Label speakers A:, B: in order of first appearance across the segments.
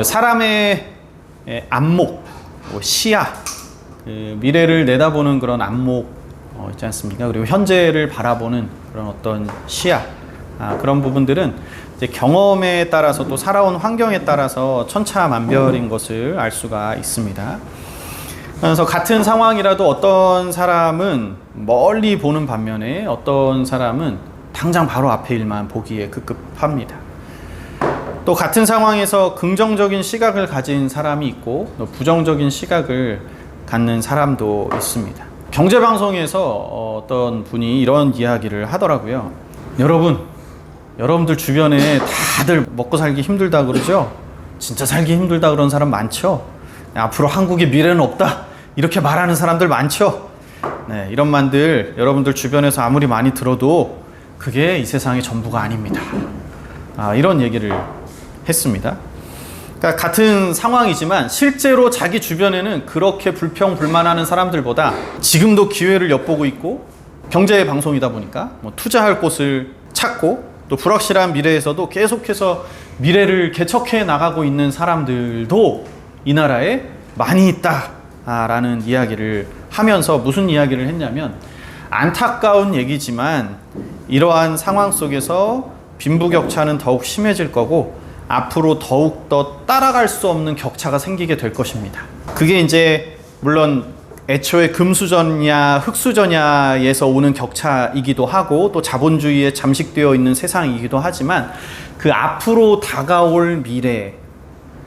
A: 그 사람의 예, 안목, 뭐 시야, 그 미래를 내다보는 그런 안목 어, 있지 않습니까? 그리고 현재를 바라보는 그런 어떤 시야, 아, 그런 부분들은 경험에 따라서 또 살아온 환경에 따라서 천차만별인 것을 알 수가 있습니다. 그래서 같은 상황이라도 어떤 사람은 멀리 보는 반면에 어떤 사람은 당장 바로 앞에 일만 보기에 급급합니다. 또 같은 상황에서 긍정적인 시각을 가진 사람이 있고 또 부정적인 시각을 갖는 사람도 있습니다. 경제방송에서 어떤 분이 이런 이야기를 하더라고요. 여러분, 여러분들 주변에 다들 먹고 살기 힘들다 그러죠? 진짜 살기 힘들다 그런 사람 많죠? 앞으로 한국의 미래는 없다. 이렇게 말하는 사람들 많죠? 네, 이런 말들 여러분들 주변에서 아무리 많이 들어도 그게 이 세상의 전부가 아닙니다. 아, 이런 얘기를 했습니다. 그러니까 같은 상황이지만 실제로 자기 주변에는 그렇게 불평 불만하는 사람들보다 지금도 기회를 엿보고 있고 경제 방송이다 보니까 뭐 투자할 곳을 찾고 또 불확실한 미래에서도 계속해서 미래를 개척해 나가고 있는 사람들도 이 나라에 많이 있다라는 이야기를 하면서 무슨 이야기를 했냐면 안타까운 얘기지만 이러한 상황 속에서 빈부격차는 더욱 심해질 거고 앞으로 더욱 더 따라갈 수 없는 격차가 생기게 될 것입니다. 그게 이제 물론 애초에 금수저냐 흑수저냐에서 오는 격차이기도 하고 또 자본주의에 잠식되어 있는 세상이기도 하지만 그 앞으로 다가올 미래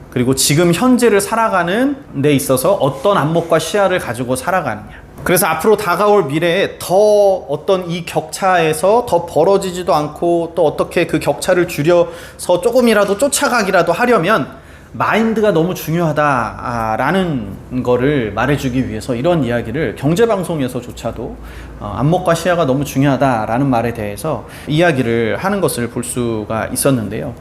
A: 그리고 지금 현재를 살아가는 데 있어서 어떤 안목과 시야를 가지고 살아가느냐. 그래서 앞으로 다가올 미래에 더 어떤 이 격차에서 더 벌어지지도 않고 또 어떻게 그 격차를 줄여서 조금이라도 쫓아가기라도 하려면 마인드가 너무 중요하다라는 거를 말해주기 위해서 이런 이야기를 경제방송에서조차도 어, 안목과 시야가 너무 중요하다라는 말에 대해서 이야기를 하는 것을 볼 수가 있었는데요.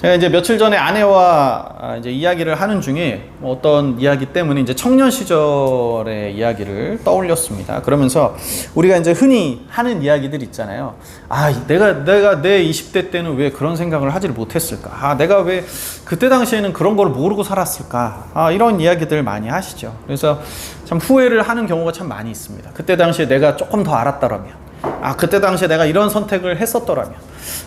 A: 제가 이제 며칠 전에 아내와 아, 이제 이야기를 하는 중에 뭐 어떤 이야기 때문에 이제 청년 시절의 이야기를 떠올렸습니다. 그러면서 우리가 이제 흔히 하는 이야기들 있잖아요. 아, 내가 내가 내 20대 때는 왜 그런 생각을 하지를 못했을까? 아, 내가 왜 그때 당시에는 그런 걸 모르고 살았을까? 아, 이런 이야기들 많이 하시죠. 그래서 참 후회를 하는 경우가 참 많이 있습니다. 그때 당시에 내가 조금 더 알았더라면 아, 그때 당시에 내가 이런 선택을 했었더라면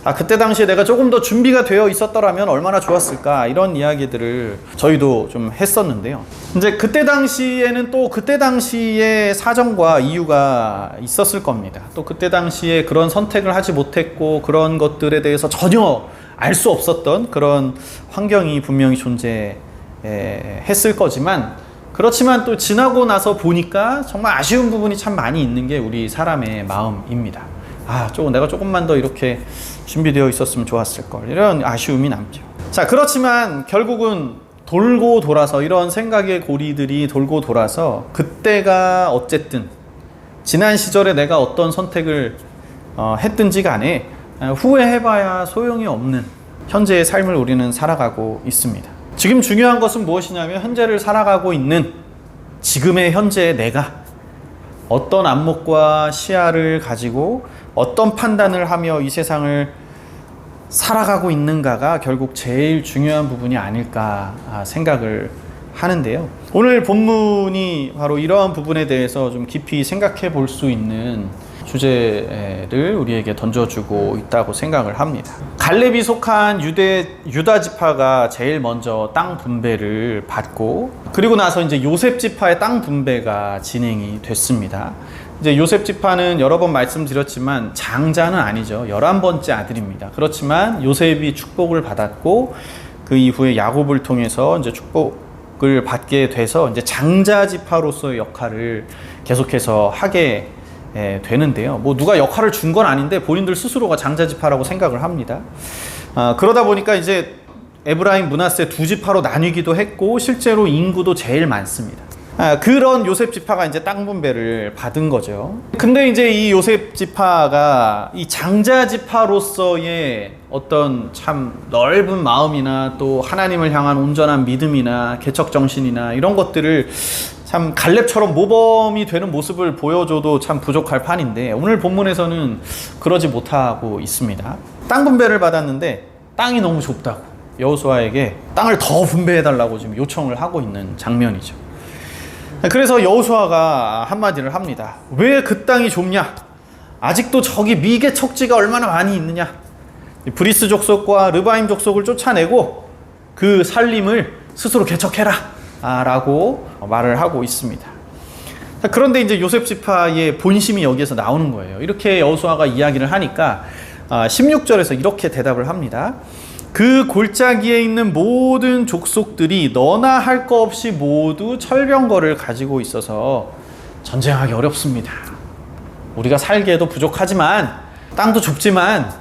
A: 아, 그때 당시에 내가 조금 더 준비가 되어 있었더라면 얼마나 좋았을까. 이런 이야기들을 저희도 좀 했었는데요. 이제 그때 당시에는 또 그때 당시의 사정과 이유가 있었을 겁니다. 또 그때 당시에 그런 선택을 하지 못했고 그런 것들에 대해서 전혀 알 수 없었던 그런 환경이 분명히 존재했을 거지만 그렇지만 또 지나고 나서 보니까 정말 아쉬운 부분이 참 많이 있는 게 우리 사람의 마음입니다. 아, 조금 내가 조금만 더 이렇게 준비되어 있었으면 좋았을 걸. 이런 아쉬움이 남죠. 자, 그렇지만 결국은 돌고 돌아서 이런 생각의 고리들이 돌고 돌아서 그때가 어쨌든 지난 시절에 내가 어떤 선택을 어, 했든지 간에 후회해봐야 소용이 없는 현재의 삶을 우리는 살아가고 있습니다. 지금 중요한 것은 무엇이냐면 현재를 살아가고 있는 지금의 현재의 내가 어떤 안목과 시야를 가지고 어떤 판단을 하며 이 세상을 살아가고 있는가가 결국 제일 중요한 부분이 아닐까 생각을 하는데요. 오늘 본문이 바로 이러한 부분에 대해서 좀 깊이 생각해 볼 수 있는 주제를 우리에게 던져주고 있다고 생각을 합니다. 갈렙이 속한 유대 유다 지파가 제일 먼저 땅 분배를 받고 그리고 나서 이제 요셉 지파의 땅 분배가 진행이 됐습니다. 이제 요셉 지파는 여러 번 말씀드렸지만 장자는 아니죠. 열한 번째 아들입니다. 그렇지만 요셉이 축복을 받았고 그 이후에 야곱을 통해서 이제 축복을 받게 돼서 이제 장자 지파로서의 역할을 계속해서 하게 예, 되는데요. 뭐 누가 역할을 준 건 아닌데 본인들 스스로가 장자지파라고 생각을 합니다. 아, 그러다 보니까 이제 에브라임 문하세 두 지파로 나뉘기도 했고 실제로 인구도 제일 많습니다. 아, 그런 요셉 지파가 이제 땅 분배를 받은 거죠. 근데 이제 이 요셉 지파가 이 장자 지파로서의 어떤 참 넓은 마음이나 또 하나님을 향한 온전한 믿음이나 개척 정신이나 이런 것들을 참 갈렙처럼 모범이 되는 모습을 보여줘도 참 부족할 판인데 오늘 본문에서는 그러지 못하고 있습니다. 땅 분배를 받았는데 땅이 너무 좁다고 여호수아에게 땅을 더 분배해 달라고 지금 요청을 하고 있는 장면이죠. 그래서 여호수아가 한마디를 합니다. 왜 그 땅이 좁냐? 아직도 저기 미개 척지가 얼마나 많이 있느냐? 브리스 족속과 르바임 족속을 쫓아내고 그 살림을 스스로 개척해라. 아, 라고 말을 하고 있습니다. 자, 그런데 이제 요셉 지파의 본심이 여기에서 나오는 거예요. 이렇게 여호수아가 이야기를 하니까 아, 16절에서 이렇게 대답을 합니다. 그 골짜기에 있는 모든 족속들이 너나 할거 없이 모두 철병거를 가지고 있어서 전쟁하기 어렵습니다. 우리가 살기에도 부족하지만 땅도 좁지만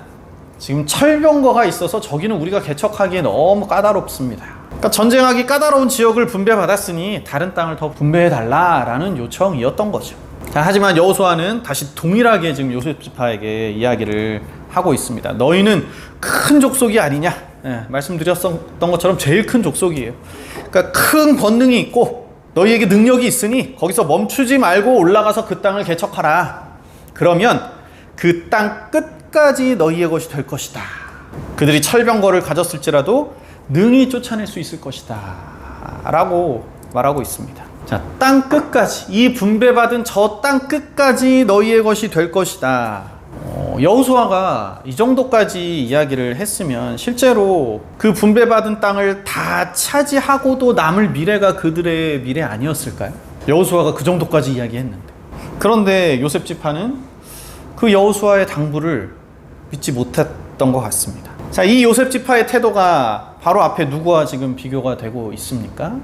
A: 지금 철병거가 있어서 저기는 우리가 개척하기에 너무 까다롭습니다. 그러니까 전쟁하기 까다로운 지역을 분배받았으니 다른 땅을 더 분배해 달라라는 요청이었던 거죠. 자, 하지만 여호수아는 다시 동일하게 지금 요셉 지파에게 이야기를 하고 있습니다. 너희는 큰 족속이 아니냐? 예, 말씀드렸던 것처럼 제일 큰 족속이에요. 그러니까 큰 권능이 있고 너희에게 능력이 있으니 거기서 멈추지 말고 올라가서 그 땅을 개척하라. 그러면 그 땅 끝까지 너희의 것이 될 것이다. 그들이 철병거를 가졌을지라도 능히 쫓아낼 수 있을 것이다. 라고 말하고 있습니다. 자, 땅 끝까지, 이 분배받은 저 땅 끝까지 너희의 것이 될 것이다. 어, 여호수아가 이 정도까지 이야기를 했으면 실제로 그 분배받은 땅을 다 차지하고도 남을 미래가 그들의 미래 아니었을까요? 여호수아가 그 정도까지 이야기했는데. 그런데 요셉 지파는 그 여호수아의 당부를 믿지 못했던 것 같습니다. 자, 이 요셉 지파의 태도가 바로 앞에 누구와 지금 비교가 되고 있습니까?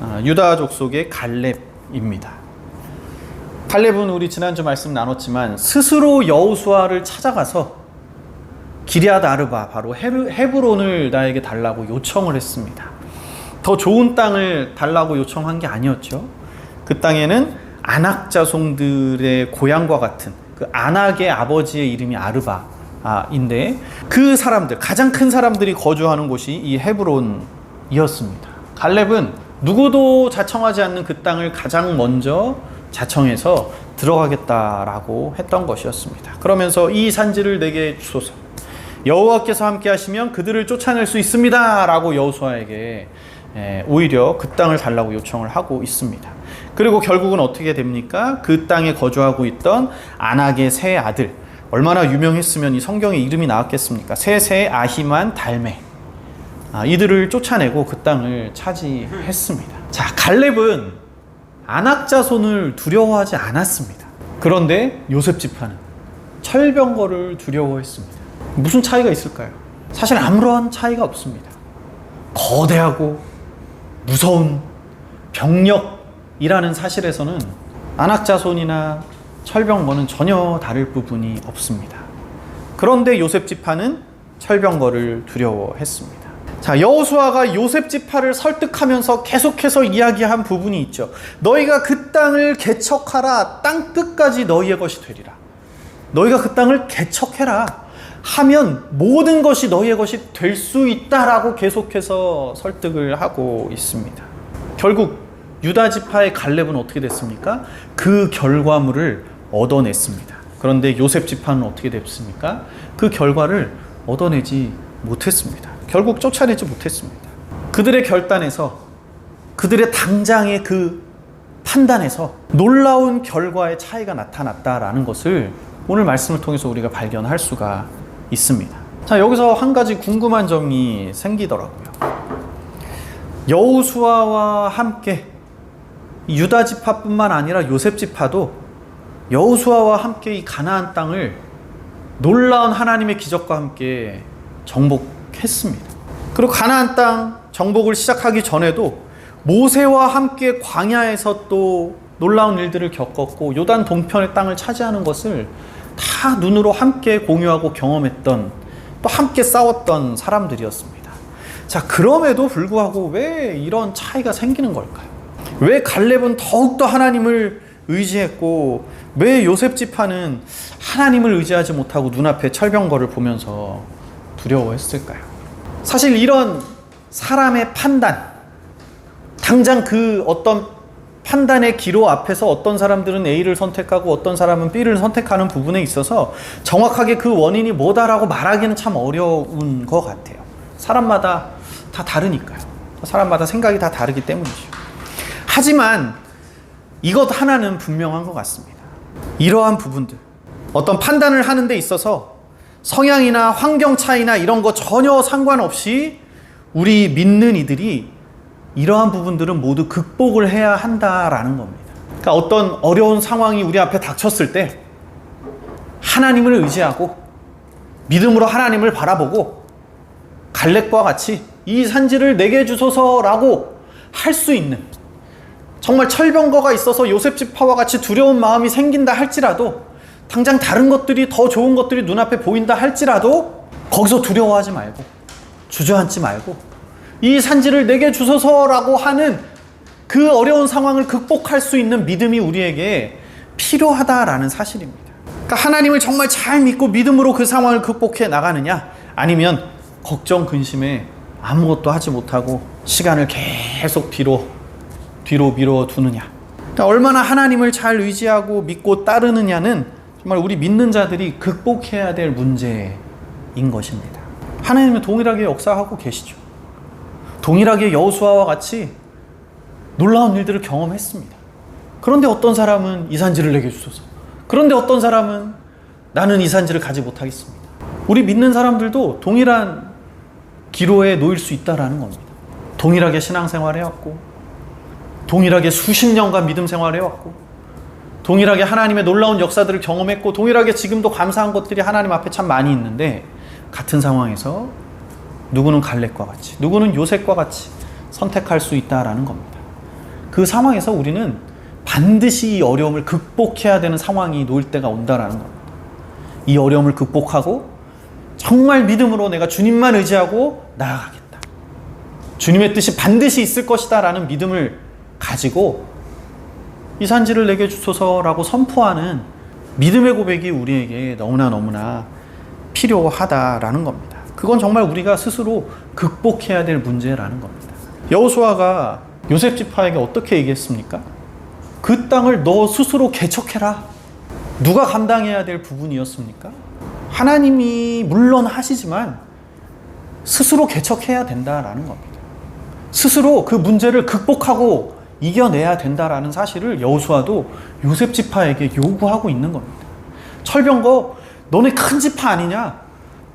A: 아, 유다 족 속의 갈렙입니다. 갈렙은 우리 지난주 말씀 나눴지만 스스로 여호수아를 찾아가서 기리아드 아르바 바로 헤브, 헤브론을 나에게 달라고 요청을 했습니다. 더 좋은 땅을 달라고 요청한 게 아니었죠. 그 땅에는 아낙 자손들의 고향과 같은 그 아낙의 아버지의 이름이 아르바 인데 그 사람들 가장 큰 사람들이 거주하는 곳이 이 헤브론이었습니다. 갈렙은 누구도 자청하지 않는 그 땅을 가장 먼저 자청해서 들어가겠다라고 했던 것이었습니다. 그러면서 이 산지를 내게 주소서. 여호와께서 함께 하시면 그들을 쫓아낼 수 있습니다라고 여호수아에게 예, 오히려 그 땅을 달라고 요청을 하고 있습니다. 그리고 결국은 어떻게 됩니까? 그 땅에 거주하고 있던 아낙의 세 아들 얼마나 유명했으면 이 성경에 이름이 나왔겠습니까? 세세 아히만 달메 아, 이들을 쫓아내고 그 땅을 차지했습니다. 자, 갈렙은 아낙 자손을 두려워하지 않았습니다. 그런데 요셉 지파는 철병거를 두려워했습니다. 무슨 차이가 있을까요? 사실 아무런 차이가 없습니다. 거대하고 무서운 병력이라는 사실에서는 아낙 자손이나 철병거는 전혀 다를 부분이 없습니다. 그런데 요셉 지파는 철병거를 두려워했습니다. 자, 여호수아가 요셉 지파를 설득하면서 계속해서 이야기한 부분이 있죠. 너희가 그 땅을 개척하라. 땅 끝까지 너희의 것이 되리라. 너희가 그 땅을 개척해라. 하면 모든 것이 너희의 것이 될 수 있다라고 계속해서 설득을 하고 있습니다. 결국 유다 지파의 갈렙은 어떻게 됐습니까? 그 결과물을 얻어냈습니다. 그런데 요셉 지파는 어떻게 됐습니까? 그 결과를 얻어내지 못했습니다. 결국 쫓아내지 못했습니다. 그들의 결단에서 그들의 당장의 그 판단에서 놀라운 결과의 차이가 나타났다라는 것을 오늘 말씀을 통해서 우리가 발견할 수가 있습니다. 자, 여기서 한 가지 궁금한 점이 생기더라고요. 여우수아와 함께 유다 지파뿐만 아니라 요셉 지파도 여우수아와 함께 이 가나안 땅을 놀라운 하나님의 기적과 함께 정복했습니다. 그리고 가나안 땅 정복을 시작하기 전에도 모세와 함께 광야에서 또 놀라운 일들을 겪었고 요단 동편의 땅을 차지하는 것을 다 눈으로 함께 공유하고 경험했던 또 함께 싸웠던 사람들이었습니다. 자, 그럼에도 불구하고 왜 이런 차이가 생기는 걸까요? 왜 갈렙은 더욱더 하나님을 의지했고 왜 요셉 지파는 하나님을 의지하지 못하고 눈앞에 철병거를 보면서 두려워했을까요? 사실 이런 사람의 판단, 당장 그 어떤 판단의 기로 앞에서 어떤 사람들은 A를 선택하고 어떤 사람은 B를 선택하는 부분에 있어서 정확하게 그 원인이 뭐다라고 말하기는 참 어려운 것 같아요. 사람마다 다 다르니까요. 사람마다 생각이 다 다르기 때문이죠. 하지만 이것 하나는 분명한 것 같습니다. 이러한 부분들, 어떤 판단을 하는 데 있어서 성향이나 환경 차이나 이런 거 전혀 상관없이 우리 믿는 이들이 이러한 부분들은 모두 극복을 해야 한다라는 겁니다. 그러니까 어떤 어려운 상황이 우리 앞에 닥쳤을 때 하나님을 의지하고 믿음으로 하나님을 바라보고 갈렙과 같이 이 산지를 내게 주소서라고 할 수 있는 정말 철병거가 있어서 요셉 지파와 같이 두려운 마음이 생긴다 할지라도 당장 다른 것들이 더 좋은 것들이 눈앞에 보인다 할지라도 거기서 두려워하지 말고 주저앉지 말고 이 산지를 내게 주소서라고 하는 그 어려운 상황을 극복할 수 있는 믿음이 우리에게 필요하다라는 사실입니다. 그러니까 하나님을 정말 잘 믿고 믿음으로 그 상황을 극복해 나가느냐 아니면 걱정 근심에 아무것도 하지 못하고 시간을 계속 뒤로 뒤로 미뤄 두느냐. 그러니까 얼마나 하나님을 잘 의지하고 믿고 따르느냐는 정말 우리 믿는 자들이 극복해야 될 문제인 것입니다. 하나님은 동일하게 역사하고 계시죠. 동일하게 여호수아와 같이 놀라운 일들을 경험했습니다. 그런데 어떤 사람은 이산지를 내게 주소서. 그런데 어떤 사람은 나는 이산지를 가지 못하겠습니다. 우리 믿는 사람들도 동일한 기로에 놓일 수 있다라는 겁니다. 동일하게 신앙생활 해왔고, 동일하게 수십 년간 믿음 생활 해왔고, 동일하게 하나님의 놀라운 역사들을 경험했고, 동일하게 지금도 감사한 것들이 하나님 앞에 참 많이 있는데, 같은 상황에서 누구는 갈렙과 같이, 누구는 요셉과 같이 선택할 수 있다라는 겁니다. 그 상황에서 우리는 반드시 이 어려움을 극복해야 되는 상황이 놓일 때가 온다라는 겁니다. 이 어려움을 극복하고 정말 믿음으로 내가 주님만 의지하고 나아가겠다. 주님의 뜻이 반드시 있을 것이다라는 믿음을 가지고 이 산지를 내게 주소서라고 선포하는 믿음의 고백이 우리에게 너무나 너무나 필요하다라는 겁니다. 그건 정말 우리가 스스로 극복해야 될 문제라는 겁니다. 여호수아가 요셉 지파에게 어떻게 얘기했습니까? 그 땅을 너 스스로 개척해라. 누가 감당해야 될 부분이었습니까? 하나님이 물론 하시지만 스스로 개척해야 된다라는 겁니다. 스스로 그 문제를 극복하고 이겨내야 된다라는 사실을 여호수아도 요셉 지파에게 요구하고 있는 겁니다. 철병거 너네 큰 지파 아니냐?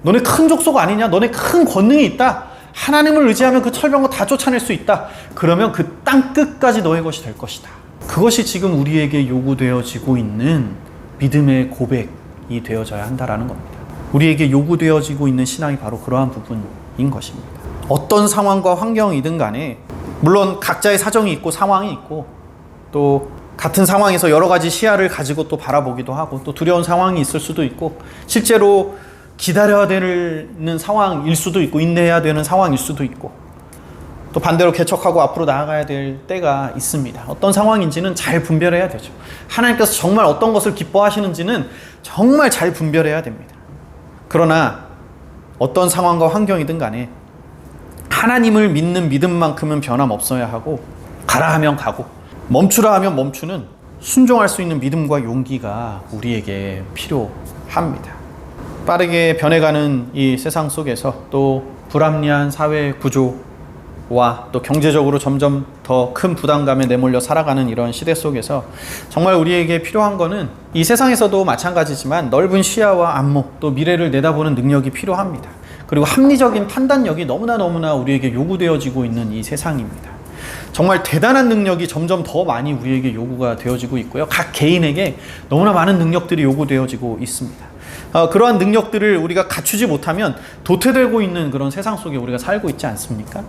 A: 너네 큰 족속 아니냐? 너네 큰 권능이 있다. 하나님을 의지하면 그 철병거 다 쫓아낼 수 있다. 그러면 그 땅 끝까지 너의 것이 될 것이다. 그것이 지금 우리에게 요구되어지고 있는 믿음의 고백이 되어져야 한다라는 겁니다. 우리에게 요구되어지고 있는 신앙이 바로 그러한 부분인 것입니다. 어떤 상황과 환경이든 간에 물론 각자의 사정이 있고 상황이 있고 또 같은 상황에서 여러 가지 시야를 가지고 또 바라보기도 하고 또 두려운 상황이 있을 수도 있고 실제로 기다려야 되는 상황일 수도 있고 인내해야 되는 상황일 수도 있고 또 반대로 개척하고 앞으로 나아가야 될 때가 있습니다. 어떤 상황인지는 잘 분별해야 되죠. 하나님께서 정말 어떤 것을 기뻐하시는지는 정말 잘 분별해야 됩니다. 그러나 어떤 상황과 환경이든 간에 하나님을 믿는 믿음만큼은 변함없어야 하고 가라 하면 가고 멈추라 하면 멈추는 순종할 수 있는 믿음과 용기가 우리에게 필요합니다. 빠르게 변해가는 이 세상 속에서 또 불합리한 사회 구조와 또 경제적으로 점점 더 큰 부담감에 내몰려 살아가는 이런 시대 속에서 정말 우리에게 필요한 거는 이 세상에서도 마찬가지지만 넓은 시야와 안목 또 미래를 내다보는 능력이 필요합니다. 그리고 합리적인 판단력이 너무나 너무나 우리에게 요구되어지고 있는 이 세상입니다. 정말 대단한 능력이 점점 더 많이 우리에게 요구가 되어지고 있고요. 각 개인에게 너무나 많은 능력들이 요구되어지고 있습니다. 어, 그러한 능력들을 우리가 갖추지 못하면 도태되고 있는 그런 세상 속에 우리가 살고 있지 않습니까?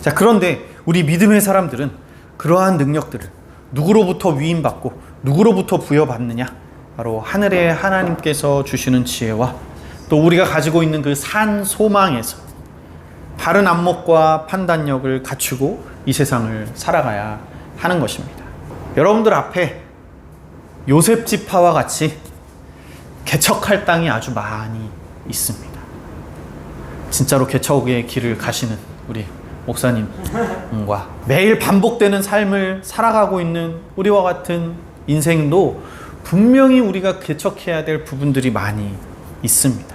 A: 자, 그런데 우리 믿음의 사람들은 그러한 능력들을 누구로부터 위임받고 누구로부터 부여받느냐? 바로 하늘의 하나님께서 주시는 지혜와 또 우리가 가지고 있는 그 산 소망에서 바른 안목과 판단력을 갖추고 이 세상을 살아가야 하는 것입니다. 여러분들 앞에 요셉 지파와 같이 개척할 땅이 아주 많이 있습니다. 진짜로 개척의 길을 가시는 우리 목사님과 매일 반복되는 삶을 살아가고 있는 우리와 같은 인생도 분명히 우리가 개척해야 될 부분들이 많이 있습니다.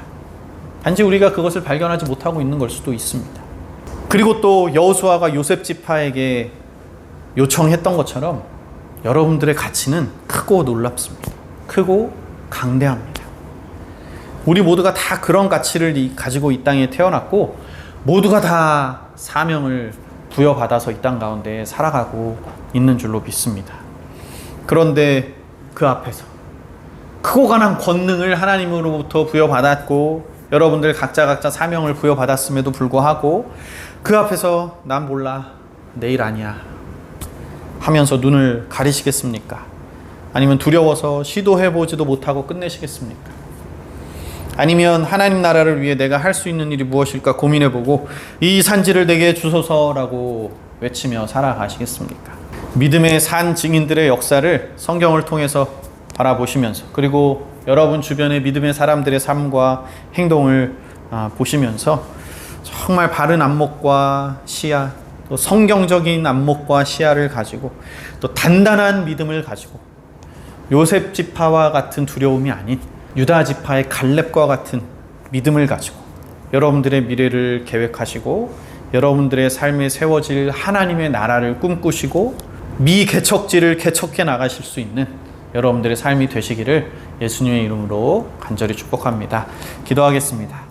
A: 단지 우리가 그것을 발견하지 못하고 있는 걸 수도 있습니다. 그리고 또 여호수아가 요셉 지파에게 요청했던 것처럼 여러분들의 가치는 크고 놀랍습니다. 크고 강대합니다. 우리 모두가 다 그런 가치를 이- 가지고 이 땅에 태어났고 모두가 다 사명을 부여받아서 이 땅 가운데 살아가고 있는 줄로 믿습니다. 그런데 그 앞에서 크고 간한 권능을 하나님으로부터 부여받았고 여러분들 각자 각자 사명을 부여받았음에도 불구하고 그 앞에서 난 몰라 내일 아니야 하면서 눈을 가리시겠습니까? 아니면 두려워서 시도해보지도 못하고 끝내시겠습니까? 아니면 하나님 나라를 위해 내가 할 수 있는 일이 무엇일까 고민해보고 이 산지를 내게 주소서라고 외치며 살아가시겠습니까? 믿음의 산 증인들의 역사를 성경을 통해서 바라보시면서 그리고 여러분 주변의 믿음의 사람들의 삶과 행동을 아, 보시면서 정말 바른 안목과 시야, 또 성경적인 안목과 시야를 가지고 또 단단한 믿음을 가지고 요셉 지파와 같은 두려움이 아닌 유다 지파의 갈렙과 같은 믿음을 가지고 여러분들의 미래를 계획하시고 여러분들의 삶에 세워질 하나님의 나라를 꿈꾸시고 미 개척지를 개척해 나가실 수 있는 여러분들의 삶이 되시기를 예수님의 이름으로 간절히 축복합니다. 기도하겠습니다.